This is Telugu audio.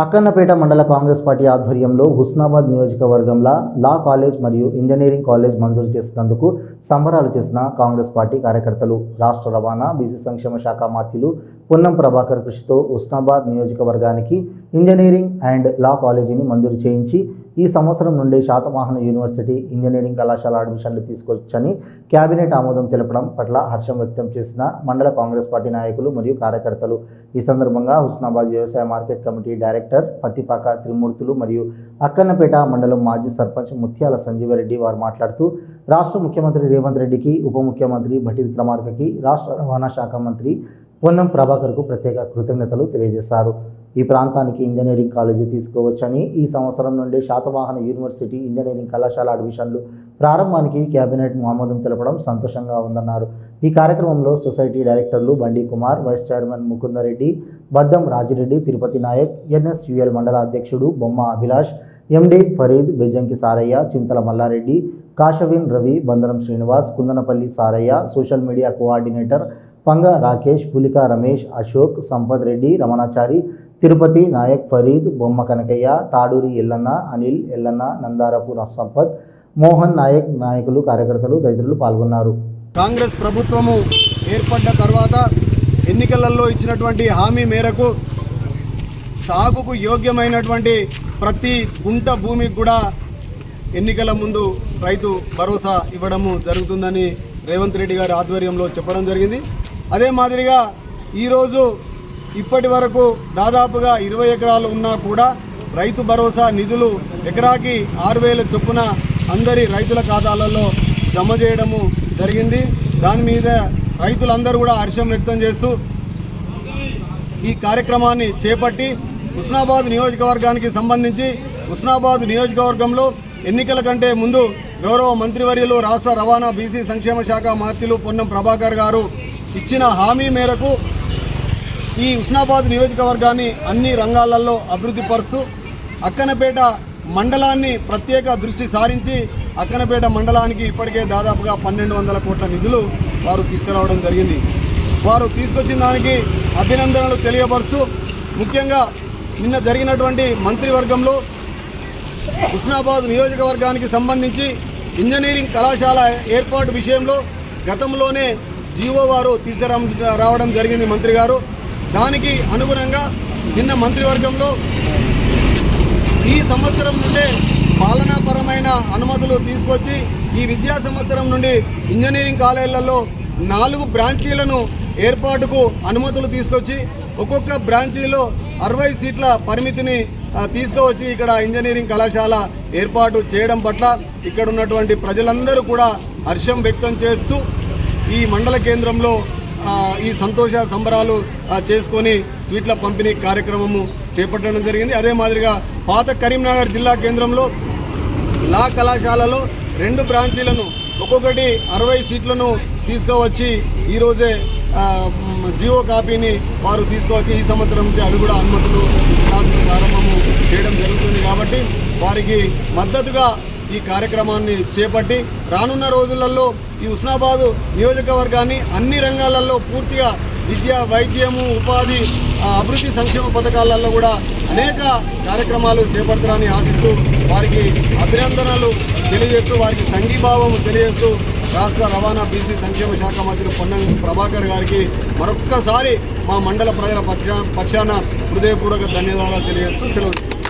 అక్కన్నపేట మండల కాంగ్రెస్ పార్టీ ఆధ్వర్యంలో హుస్నాబాద్ నియోజకవర్గంలో లా కాలేజ్ మరియు ఇంజనీరింగ్ కాలేజ్ మంజూరు చేసినందుకు సంబరాలు చేసిన కాంగ్రెస్ పార్టీ కార్యకర్తలు రాష్ట్ర రవాణా బీసీ సంక్షేమ శాఖ మాత్యులు పొన్నం ప్రభాకర్ కృషితో హుస్నాబాద్ నియోజకవర్గానికి ఇంజనీరింగ్ అండ్ లా కాలేజీని మంజూరు చేయించి ఈ సంవత్సరం నుండి శాతవాహన యూనివర్సిటీ ఇంజనీరింగ్ కళాశాల అడ్మిషన్లు తీసుకొచ్చని కేబినెట్ ఆమోదం తెలపడం పట్ల హర్షం వ్యక్తం చేసిన మండల కాంగ్రెస్ పార్టీ నాయకులు మరియు కార్యకర్తలు. ఈ సందర్భంగా హుస్నాబాద్ వ్యవసాయ market committee director Pattipaka Trimurthulu మరియు అక్కన్నపేట మండలం మాజీ సర్పంచ్ ముత్యాల సంజీవరెడ్డి వారు మాట్లాడుతూ రాష్ట్ర ముఖ్యమంత్రి రేవంత్ రెడ్డికి ఉప ముఖ్యమంత్రి భట్టి విక్రమార్కకి రాష్ట్ర రవాణా శాఖ మంత్రి పొన్నం ప్రభాకర్కు ప్రత్యేక కృతజ్ఞతలు తెలియజేశారు. ఈ ప్రాంతానికి ఇంజనీరింగ్ కాలేజీ తీసుకోవచ్చని ఈ సంవత్సరం నుండి శాతవాహన యూనివర్సిటీ ఇంజనీరింగ్ కళాశాల అడ్మిషన్లు ప్రారంభానికి కేబినెట్ ఆమోదం తెలపడం సంతోషంగా ఉందన్నారు. ఈ కార్యక్రమంలో సొసైటీ డైరెక్టర్లు Bandi Kumar vice chairman Mukundareddy Baddam Rajireddy Tirupati Nayak NSUI మండల అధ్యక్షుడు Bomma Abhilash MD Farid Bejjanki Saraiah Chintala Mallareddy Kashavin Ravi Bandaram Srinivas Kundanapalli Saraiah social media coordinator Panga Rakesh Pulika Ramesh Ashok Sampath Reddy Ramanachari Tirupati Nayak Farid Bomma Kanakaiah Taduri Yellanna Anil Yellanna నందారపు Sampath Mohan Naik నాయకులు కార్యకర్తలు తదితరులు పాల్గొన్నారు. కాంగ్రెస్ ప్రభుత్వము ఏర్పడ్డ తర్వాత ఎన్నికలలో ఇచ్చినటువంటి హామీ మేరకు సాగుకు యోగ్యమైనటువంటి ప్రతి గుంట భూమికి కూడా ఎన్నికల ముందు రైతు భరోసా ఇవ్వడము జరుగుతుందని రేవంత్ రెడ్డి గారి ఆధ్వర్యంలో చెప్పడం జరిగింది. అదే మాదిరిగా ఈరోజు ఇప్పటి వరకు దాదాపుగా ఇరవై ఎకరాలు ఉన్నా కూడా రైతు భరోసా నిధులు ఎకరాకి ఆరు వేల చొప్పున అందరి రైతుల ఖాతాలలో జమ చేయడము జరిగింది. దాని మీద రైతులందరూ కూడా హర్షం వ్యక్తం చేస్తూ ఈ కార్యక్రమాన్ని చేపట్టి హుస్నాబాద్ నియోజకవర్గానికి సంబంధించి హుస్నాబాద్ నియోజకవర్గంలో ఎన్నికల కంటే ముందు గౌరవ మంత్రివర్యులు రాష్ట్ర రవాణా బీసీ సంక్షేమ శాఖ మంత్రులు పొన్నం ప్రభాకర్ గారు ఇచ్చిన హామీ మేరకు ఈ హుస్నాబాద్ నియోజకవర్గాన్ని అన్ని రంగాలలో అభివృద్ధి పరుస్తూ అక్కనపేట మండలాన్ని ప్రత్యేక దృష్టి సారించి అక్కనపేట మండలానికి ఇప్పటికే దాదాపుగా పన్నెండు వందల కోట్ల నిధులు వారు తీసుకురావడం జరిగింది. వారు తీసుకొచ్చిన దానికి అభినందనలు తెలియపరుస్తూ ముఖ్యంగా నిన్న జరిగినటువంటి మంత్రివర్గంలో హుస్నాబాద్ నియోజకవర్గానికి సంబంధించి ఇంజనీరింగ్ కళాశాల ఏర్పాటు విషయంలో గతంలోనే జీవో వారు తీసుకురా రావడం జరిగింది మంత్రి గారు. దానికి అనుగుణంగా నిన్న మంత్రివర్గంలో ఈ సంవత్సరం నుండే పాలనాపరమైన అనుమతులు తీసుకొచ్చి ఈ విద్యా సంవత్సరం నుండి ఇంజనీరింగ్ కాలేజీలలో నాలుగు బ్రాంచీలను ఏర్పాటుకు అనుమతులు తీసుకొచ్చి ఒక్కొక్క బ్రాంచీలో అరవై సీట్ల పరిమితిని తీసుకువచ్చి ఇక్కడ ఇంజనీరింగ్ కళాశాల ఏర్పాటు చేయడం పట్ల ఇక్కడ ఉన్నటువంటి ప్రజలందరూ కూడా హర్షం వ్యక్తం చేస్తూ ఈ మండల కేంద్రంలో ఈ సంతోష సంబరాలు చేసుకొని స్వీట్ల పంపిణీ కార్యక్రమము చేపట్టడం జరిగింది. అదే మాదిరిగా పాత కరీంనగర్ జిల్లా కేంద్రంలో లా కళాశాలలో రెండు బ్రాంచీలను ఒక్కొక్కటి అరవై సీట్లను తీసుకువచ్చి ఈరోజే జియో కాపీని వారు తీసుకువచ్చి ఈ సంవత్సరం నుంచి అవి కూడా అనుమతులు ప్రారంభము చేయడం జరుగుతుంది కాబట్టి వారికి మద్దతుగా ఈ కార్యక్రమాన్ని చేపట్టి రానున్న రోజులలో ఈ ఉస్నాబాదు నియోజకవర్గాన్ని అన్ని రంగాలలో పూర్తిగా విద్య వైద్యము ఉపాధి అభివృద్ధి సంక్షేమ పథకాలలో కూడా అనేక కార్యక్రమాలు చేపడతారని ఆశిస్తూ వారికి అభినందనలు తెలియజేస్తూ వారికి సంఘీభావం తెలియజేస్తూ రాష్ట్ర రవాణా బీసీ సంక్షేమ శాఖ మంత్రి పొన్నం ప్రభాకర్ గారికి మరొక్కసారి మా మండల ప్రజల పక్షాన హృదయపూర్వక ధన్యవాదాలు తెలియజేస్తూ సెలవు